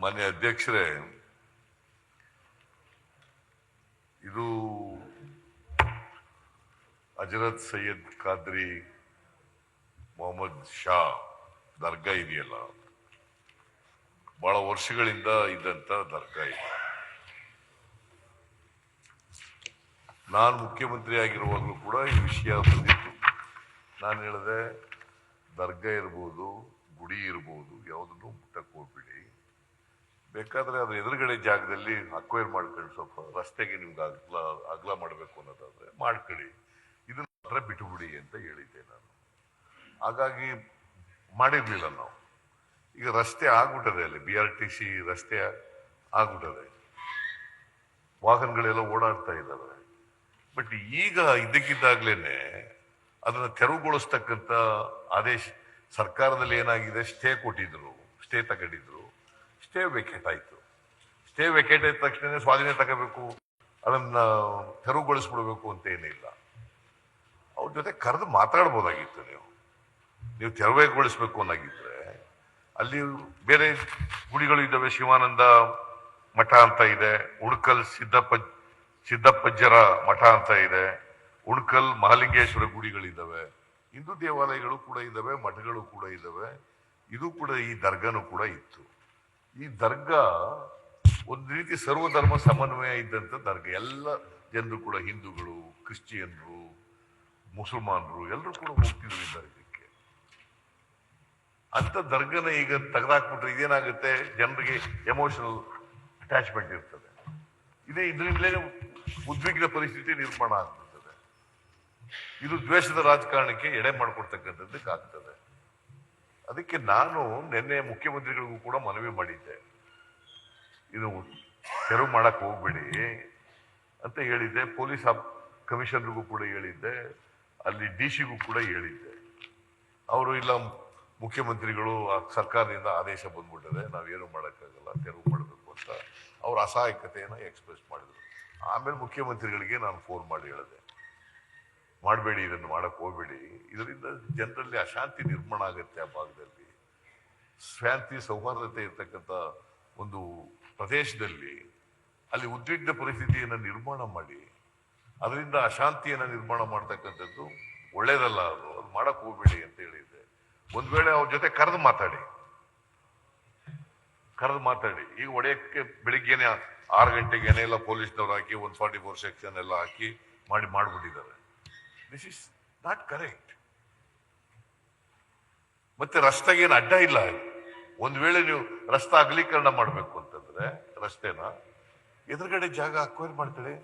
ಮಾನ್ಯ ಅಧ್ಯಕ್ಷರೇ, ಇದು ಅಜರತ್ ಸೈಯದ್ ಖಾದ್ರಿ ಮೊಹಮ್ಮದ್ ಶಾ ದರ್ಗಾ ಇದೆಯಲ್ಲ. ಬಹಳ ವರ್ಷಗಳಿಂದ ಇದ್ದಂತ ದರ್ಗಾ ಇದೆ. ನಾನು ಮುಖ್ಯಮಂತ್ರಿ ಆಗಿರುವಾಗಲೂ ಕೂಡ ಈ ವಿಷಯ ಬಂದಿತ್ತು. ನಾನು ಹೇಳಿದೆ, ದರ್ಗಾ ಇರ್ಬೋದು, ಗುಡಿ ಇರ್ಬೋದು, ಯಾವುದನ್ನು ಮುಟ್ಟಕ್ಕೆ ಹೋಗ್ಬಿಡಿ. ಬೇಕಾದ್ರೆ ಅದ್ರ ಎದುರುಗಡೆ ಜಾಗದಲ್ಲಿ ಅಕ್ವೈರ್ ಮಾಡ್ಕೊಂಡು ಸ್ವಲ್ಪ ರಸ್ತೆಗೆ ನಿಮ್ಗೆ ಅಗ್ಲ ಅಗ್ಲ ಮಾಡಬೇಕು ಅನ್ನೋದಾದ್ರೆ ಮಾಡ್ಕೊಳ್ಳಿ. ಇದನ್ನ ಮಾತ್ರ ಬಿಟ್ಟುಬಿಡಿ ಅಂತ ಹೇಳಿದ್ದೆ ನಾನು. ಹಾಗಾಗಿ ಮಾಡಿರಲಿಲ್ಲ ನಾವು. ಈಗ ರಸ್ತೆ ಆಗ್ಬಿಟ್ಟದೆ ಅಲ್ಲಿ ಬಿ ಆರ್ ಟಿ ಸಿ ರಸ್ತೆ ಆಗ್ಬಿಟ್ಟದೆ. ವಾಹನಗಳೆಲ್ಲ ಓಡಾಡ್ತಾ ಇದ್ದಾವೆ. ಬಟ್ ಈಗ ಇದ್ದಕ್ಕಿದ್ದಾಗ್ಲೇನೆ ಅದನ್ನ ತೆರವುಗೊಳಿಸ್ತಕ್ಕಂಥ ಆದೇಶ, ಸರ್ಕಾರದಲ್ಲಿ ಏನಾಗಿದೆ ಸ್ಟೇ ಕೊಟ್ಟಿದ್ರು ಸ್ಟೇ ತಗೊಂಡಿದ್ರು. ಸ್ಟೇ ವೆಕೇಟ್ ಆಯ್ತು ಸ್ಟೇ ವೆಕೇಟ್ ಆದ ತಕ್ಷಣ ಸ್ವಾಧೀನ ತಗೋಬೇಕು, ಅದನ್ನ ತೆರವುಗೊಳಿಸ್ಬಿಡ್ಬೇಕು ಅಂತ ಏನಿಲ್ಲ. ಅವ್ರ ಜೊತೆ ಕರೆದು ಮಾತಾಡ್ಬೋದಾಗಿತ್ತು ನೀವು. ನೀವು ತೆರವುಗೊಳಿಸ್ಬೇಕು ಅನ್ನಾಗಿದ್ರೆ ಅಲ್ಲಿ ಬೇರೆ ಗುಡಿಗಳು ಇದ್ದಾವೆ, ಶಿವಾನಂದ ಮಠ ಅಂತ ಇದೆ, ಉಡ್ಕಲ್ ಸಿದ್ದಪ್ಪ, ಸಿದ್ದಪ್ಪಜ್ಜರ ಮಠ ಅಂತ ಇದೆ ಉಣ್ಕಲ್ ಮಹಾಲಿಂಗೇಶ್ವರ ಗುಡಿಗಳಿದ್ದಾವೆ, ಹಿಂದೂ ದೇವಾಲಯಗಳು ಕೂಡ ಇದ್ದಾವೆ, ಮಠಗಳು ಕೂಡ ಇದ್ದಾವೆ, ಇದು ಕೂಡ ಈ ದರ್ಗಾನು ಕೂಡ ಇತ್ತು. ಈ ದರ್ಗಾ ಒಂದು ರೀತಿ ಸರ್ವಧರ್ಮ ಸಮನ್ವಯ ಇದ್ದಂಥ ದರ್ಗಾ. ಎಲ್ಲ ಜನರು ಕೂಡ ಹಿಂದೂಗಳು, ಕ್ರಿಶ್ಚಿಯನ್ರು, ಮುಸಲ್ಮಾನರು ಎಲ್ಲರೂ ಕೂಡ ಹೋಗ್ತಿದ್ರು ಈ ದರ್ಗಕ್ಕೆ. ಅಂತ ದರ್ಗನ ಈಗ ತೆಗೆದಾಕ್ಬಿಟ್ರೆ ಇದೇನಾಗುತ್ತೆ? ಜನರಿಗೆ ಎಮೋಷನಲ್ ಅಟ್ಯಾಚ್ಮೆಂಟ್ ಇರ್ತದೆ. ಇದೇ ಇದರಿಂದಲೇ ಉದ್ವಿಗ್ನ ಪರಿಸ್ಥಿತಿ ನಿರ್ಮಾಣ ಆಗ್ತಿರ್ತದೆ ಇದು ದ್ವೇಷದ ರಾಜಕಾರಣಕ್ಕೆ ಎಡೆ ಮಾಡಿಕೊಡ್ತಕ್ಕಂಥದ್ದಕ್ಕೆ ಆಗ್ತದೆ ಅದಕ್ಕೆ ನಾನು ನಿನ್ನೆ ಮುಖ್ಯಮಂತ್ರಿಗಳಿಗೂ ಕೂಡ ಮನವಿ ಮಾಡಿದ್ದೆ. ಇದು ತೆರವು ಮಾಡಕ್ಕೆ ಹೋಗ್ಬೇಡಿ ಅಂತ ಹೇಳಿದ್ದೆ. ಪೊಲೀಸ್ ಕಮಿಷನರ್ಗೂ ಕೂಡ ಹೇಳಿದ್ದೆ. ಅಲ್ಲಿ ಡಿ ಸಿಗೂ ಕೂಡ ಹೇಳಿದ್ದೆ. ಅವರು ಇಲ್ಲ, ಮುಖ್ಯಮಂತ್ರಿಗಳು ಸರ್ಕಾರದಿಂದ ಆದೇಶ ಬಂದ್ಬಿಟ್ಟಿದೆ. ನಾವೇನು ಮಾಡೋಕ್ಕಾಗಲ್ಲ, ತೆರವು ಮಾಡಬೇಕು ಅಂತ. ಅವ್ರ ಅಸಹಾಯಕತೆಯನ್ನು ಎಕ್ಸ್ಪ್ರೆಸ್ ಮಾಡಿದರು. ಆಮೇಲೆ ಮುಖ್ಯಮಂತ್ರಿಗಳಿಗೆ ನಾನು ಫೋನ್ ಮಾಡಿ ಹೇಳಿದೆ. ಮಾಡಬೇಡಿ, ಇದನ್ನು ಮಾಡಕ್ಕೆ ಹೋಗಬೇಡಿ. ಇದರಿಂದ ಜನರಲ್ಲಿ ಅಶಾಂತಿ ನಿರ್ಮಾಣ ಆಗುತ್ತೆ ಆ ಭಾಗದಲ್ಲಿ. ಶಾಂತಿ, ಸೌಹಾರ್ದತೆ ಇರ್ತಕ್ಕಂಥ ಒಂದು ಪ್ರದೇಶದಲ್ಲಿ ಅಲ್ಲಿ ಉದ್ವಿಗ್ನ ಪರಿಸ್ಥಿತಿಯನ್ನು ನಿರ್ಮಾಣ ಮಾಡಿ, ಅದರಿಂದ ಅಶಾಂತಿಯನ್ನು ನಿರ್ಮಾಣ ಮಾಡ್ತಕ್ಕಂಥದ್ದು ಒಳ್ಳೇದಲ್ಲ ಅದು. ಅದು ಮಾಡಕ್ಕೆ ಹೋಗ್ಬೇಡಿ ಅಂತ ಹೇಳಿದ್ದೆ. ಒಂದು ವೇಳೆ ಅವ್ರ ಜೊತೆ ಕರೆದು ಮಾತಾಡಿ. ಕರೆದು ಮಾತಾಡಿ. ಈಗ ಒಡೆಯಕ್ಕೆ ಬೆಳಿಗ್ಗೆನೆ ಆರು ಗಂಟೆಗೆ ಎಲ್ಲ ಪೊಲೀಸ್ನವ್ರು ಹಾಕಿ ಒನ್ ಫಾರ್ಟಿ ಫೋರ್ ಸೆಕ್ಷನ್ ಎಲ್ಲ ಹಾಕಿ ಮಾಡಿ, ಮಾಡ್ಬಿಟ್ಟಿದ್ದಾರೆ. ದಿಸ್ ಇಸ್ ನಾಟ್ ಕರೆಕ್ಟ್ ಮತ್ತೆ ರಸ್ತೆಗೇನು ಅಡ್ಡ ಇಲ್ಲ? ಒಂದು ವೇಳೆ ನೀವು ರಸ್ತೆ ಅಗಲೀಕರಣ ಮಾಡಬೇಕು ಅಂತಂದ್ರೆ, ರಸ್ತೆನ, ಎದುರುಗಡೆ ಜಾಗ ಅಕ್ವೈರ್ ಮಾಡ್ಕೊಳ್ಳಿ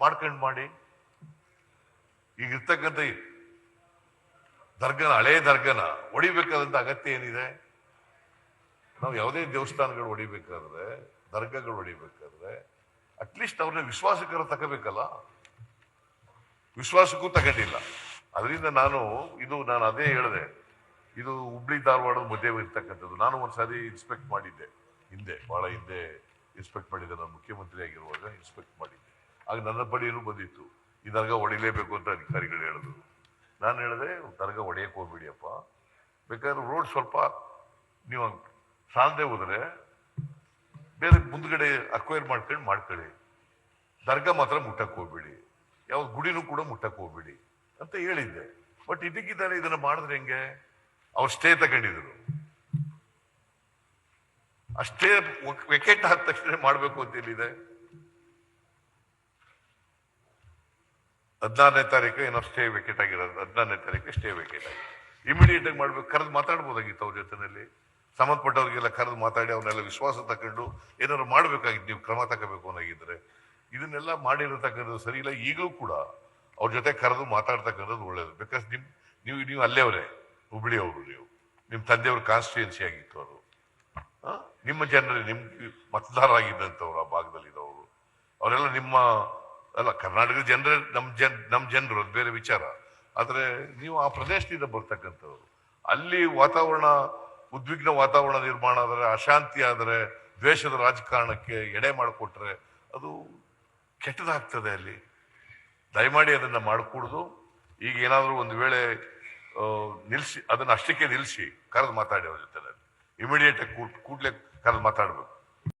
ಮಾಡ್ಕೊಂಡು ಮಾಡಿ. ಈಗ ಇರ್ತಕ್ಕಂಥ ದರ್ಗನ, ಹಳೇ ದರ್ಗನ ಹೊಡಿಬೇಕಾದಂತ ಅಗತ್ಯ ಏನಿದೆ? ನಾವು ಯಾವುದೇ ದೇವಸ್ಥಾನಗಳು ಹೊಡಿಬೇಕಾದ್ರೆ ದರ್ಗಗಳು ಹೊಡಿಬೇಕಾದ್ರೆ ಅಟ್ಲೀಸ್ಟ್ ಅವ್ರನ್ನ ವಿಶ್ವಾಸಕರ ತಗೋಬೇಕಲ್ಲ? ವಿಶ್ವಾಸಕ್ಕೂ ತಗೊಂಡಿಲ್ಲ. ಅದರಿಂದ ನಾನು ಇದು ನಾನು ಅದೇ ಹೇಳಿದೆ. ಇದು ಹುಬ್ಳಿ ಧಾರವಾಡದ ಮಧ್ಯೆ ಇರ್ತಕ್ಕಂಥದ್ದು. ನಾನು ಒಂದ್ಸಾರಿ ಇನ್ಸ್ಪೆಕ್ಟ್ ಮಾಡಿದ್ದೆ. ಹಿಂದೆ, ಬಹಳ ಹಿಂದೆ ಇನ್ಸ್ಪೆಕ್ಟ್ ಮಾಡಿದ್ದೆ. ನಾನು ಮುಖ್ಯಮಂತ್ರಿ ಆಗಿರುವಾಗ ಇನ್ಸ್ಪೆಕ್ಟ್ ಮಾಡಿದ್ದೆ. ಆಗ ನನ್ನ ಬಳಿಯೂ ಬಂದಿತ್ತು. ಈ ದರ್ಗಾ ಹೊಡಿಲೇಬೇಕು ಅಂತ ಅಧಿಕಾರಿಗಳು ಹೇಳಿದ್ರು. ನಾನು ಹೇಳಿದೆ, ದರ್ಗಾ ಹೊಡೆಯಕ್ಕೆ ಹೋಗ್ಬಿಡಿಯಪ್ಪ. ಬೇಕಾದ್ರೆ ರೋಡ್ ಸ್ವಲ್ಪ ನೀವು ಸಾಲದೆ ಹೋದರೆ ಬೇರೆ ಮುಂದ್ಗಡೆ ಅಕ್ವೈರ್ ಮಾಡ್ಕೊಂಡು ಮಾಡ್ಕೊಳ್ಳಿ. ದರ್ಗಾ ಮಾತ್ರ ಮುಟ್ಟಕ್ಕೆ ಹೋಗ್ಬೇಡಿ. ಯಾವ ಗುಡಿನೂ ಕೂಡ ಮುಟ್ಟಕ್ಕೆ ಹೋಗ್ಬಿಡಿ ಅಂತ ಹೇಳಿದ್ದೆ. ಬಟ್ ಇದಕ್ಕಿದ್ದಾರೆ ಇದನ್ನ ಮಾಡಿದ್ರೆ ಹೆಂಗೆ? ಅವ್ರು ಸ್ಟೇ ತಗೊಂಡಿದ್ರು. ಅಷ್ಟೇ ವಿಕೆಟ್ ಆದ ತಕ್ಷಣ ಮಾಡಬೇಕು ಅಂತ ಹೇಳಿದೆ. ಹದಿನಾರನೇ ತಾರೀಕು ಏನೋ ಸ್ಟೇ ವೆಕೆಟ್ ಆಗಿರೋದು. ಹದಿನಾರನೇ ತಾರೀಕು ಸ್ಟೇ ವೆಕೆಟ್ ಆಗಿ ಇಮಿಡಿಯೇಟ್ ಆಗಿ ಮಾಡ್ಬೇಕು. ಕರೆದು ಮಾತಾಡ್ಬೋದಾಗಿತ್ತು ಅವ್ರ ಜೊತೆನಲ್ಲಿ. ಸಂಬಂಧಪಟ್ಟವ್ರಿಗೆಲ್ಲ ಕರೆದು ಮಾತಾಡಿ ಅವನ್ನೆಲ್ಲ ವಿಶ್ವಾಸ ತಗೊಂಡು ಏನಾದ್ರು ಮಾಡ್ಬೇಕಾಗಿತ್ತು, ನೀವು ಕ್ರಮ ತಗೋಬೇಕು ಅನ್ನೋಗಿದ್ರೆ. ಇದನ್ನೆಲ್ಲ ಮಾಡಿರತಕ್ಕಂಥದ್ದು ಸರಿ ಇಲ್ಲ, ಈಗಲೂ ಕೂಡ ಅವ್ರ ಜೊತೆ ಕರೆದು ಮಾತಾಡ್ತಕ್ಕಂಥದ್ದು ಒಳ್ಳೇದು. ಬಿಕಾಸ್ ನಿಮ್, ನೀವು ನೀವು ಅಲ್ಲೇವರೇ ಹುಬ್ಳಿ ಅವರು ನೀವು. ನಿಮ್ಮ ತಂದೆಯವ್ರ ಕಾನ್ಸ್ಟಿಟ್ಯೂನ್ಸಿ ಆಗಿತ್ತು ಅವರು ನಿಮ್ಮ ಜನರೇ ನಿಮ್, ಮತದಾರರಾಗಿದ್ದಂಥವ್ರು ಆ ಭಾಗದಲ್ಲಿದ್ದವರು. ಅವರೆಲ್ಲ ನಿಮ್ಮ, ಅಲ್ಲ, ಕರ್ನಾಟಕದ ಜನರೇ ನಮ್ಮ ಜನ್ ನಮ್ಮ ಜನರು, ಅದು ಬೇರೆ ವಿಚಾರ. ಆದರೆ ನೀವು ಆ ಪ್ರದೇಶದಿಂದ ಬರ್ತಕ್ಕಂಥವ್ರು. ಅಲ್ಲಿ ವಾತಾವರಣ, ಉದ್ವಿಗ್ನ ವಾತಾವರಣ ನಿರ್ಮಾಣ ಆದರೆ, ಅಶಾಂತಿ ಆದರೆ, ದ್ವೇಷದ ರಾಜಕಾರಣಕ್ಕೆ ಎಡೆ ಮಾಡಿಕೊಟ್ರೆ ಅದು ಕೆಟ್ಟದಾಗ್ತದೆ ಅಲ್ಲಿ. ದಯಮಾಡಿ ಅದನ್ನ ಮಾಡಿಕೂಡ್ದು. ಈಗ ಏನಾದರೂ ಒಂದು ವೇಳೆ ನಿಲ್ಲಿಸಿ ಅದನ್ನ ಅಷ್ಟಕ್ಕೆ ನಿಲ್ಸಿ ಕರೆದು ಮಾತಾಡಿ ಅವ್ರ ಜೊತೆ ಇಮಿಡಿಯೇಟ್ ಆಗಿ ಕೂಡಲೇ ಕರೆದು ಮಾತಾಡ್ಬೇಕು.